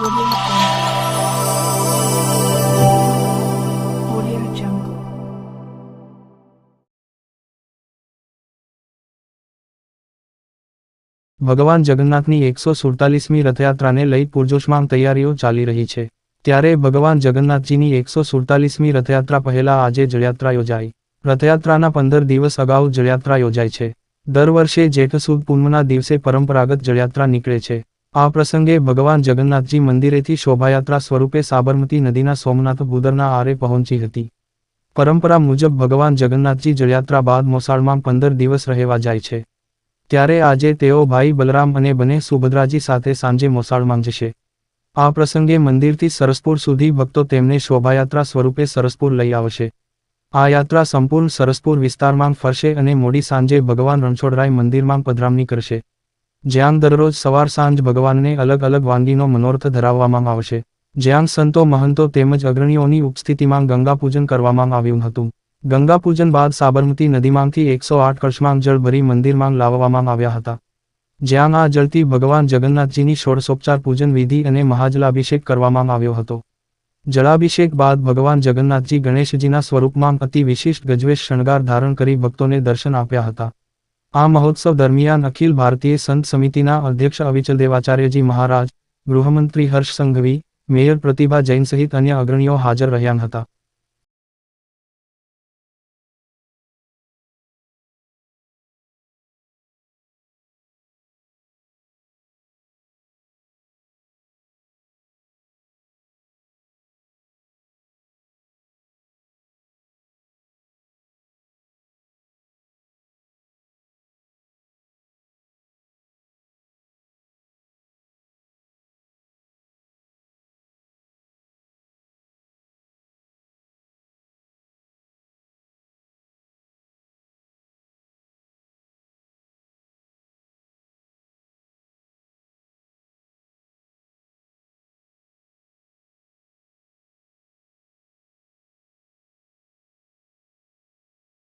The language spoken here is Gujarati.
ભગવાન જગન્નાથની એકસો સુડતાલીસમી રથયાત્રાને લઈ પૂરજોશમાં તૈયારીઓ ચાલી રહી છે. ત્યારે ભગવાન જગન્નાથજીની એકસો સુડતાલીસમી રથયાત્રા પહેલા આજે જળયાત્રા યોજાઈ. રથયાત્રાના પંદર દિવસ અગાઉ જળયાત્રા યોજાય છે. દર વર્ષે જેઠ સુદ પૂર્ણના દિવસે પરંપરાગત જળયાત્રા નીકળે છે. આ પ્રસંગે ભગવાન જગન્નાથજી મંદિરેથી શોભાયાત્રા સ્વરૂપે સાબરમતી નદીના સોમનાથ બુદરના આરે પહોંચી હતી. પરંપરા મુજબ ભગવાન જગન્નાથજી જળયાત્રા બાદ મોસાળમાં પંદર દિવસ રહેવા જાય છે. ત્યારે આજે તેઓ ભાઈ બલરામ અને બને સુભદ્રાજી સાથે સાંજે મોસાળમાં જશે. આ પ્રસંગે મંદિરથી સરસપુર સુધી ભક્તો તેમને શોભાયાત્રા સ્વરૂપે સરસપુર લઈ આવશે. આ યાત્રા સંપૂર્ણ સરસપુર વિસ્તારમાં ફરશે અને મોડી સાંજે ભગવાન રણછોડરાય મંદિરમાં પધરામણી કરશે. જ્યાં દરરોજ સવાર સાંજ ભગવાનને અલગ અલગ વાનગીનો મનોરથ ધરાવવામાં આવશે. જ્યાં સંતો મહંતો તેમજ અગ્રણીઓની ઉપસ્થિતિમાં ગંગા પૂજન કરવામાં આવ્યું હતું. ગંગા પૂજન બાદ સાબરમતી નદીમાંથી એકસો આઠ કળશમાં જળ ભરી મંદિરમાં લાવવામાં આવ્યા હતા. જ્યાં આ જળથી ભગવાન જગન્નાથજીની ષોડશોપચાર પૂજન વિધિ અને મહાજલાભિષેક કરવામાં આવ્યો હતો. જળાભિષેક બાદ ભગવાન જગન્નાથજી ગણેશજીના સ્વરૂપમાં અતિ વિશિષ્ટ ગજવેશ શણગાર ધારણ કરી ભક્તોને દર્શન આપ્યા હતા. આ મહોત્સવ દરમિયાન અખિલ ભારતીય સંત સમિતિના અધ્યક્ષ અવિચલ દેવાચાર્યજી મહારાજ, ગૃહમંત્રી હર્ષ સંઘવી, મેયર પ્રતિભા જૈન સહિત અન્ય અગ્રણીઓ હાજર રહ્યા હતા.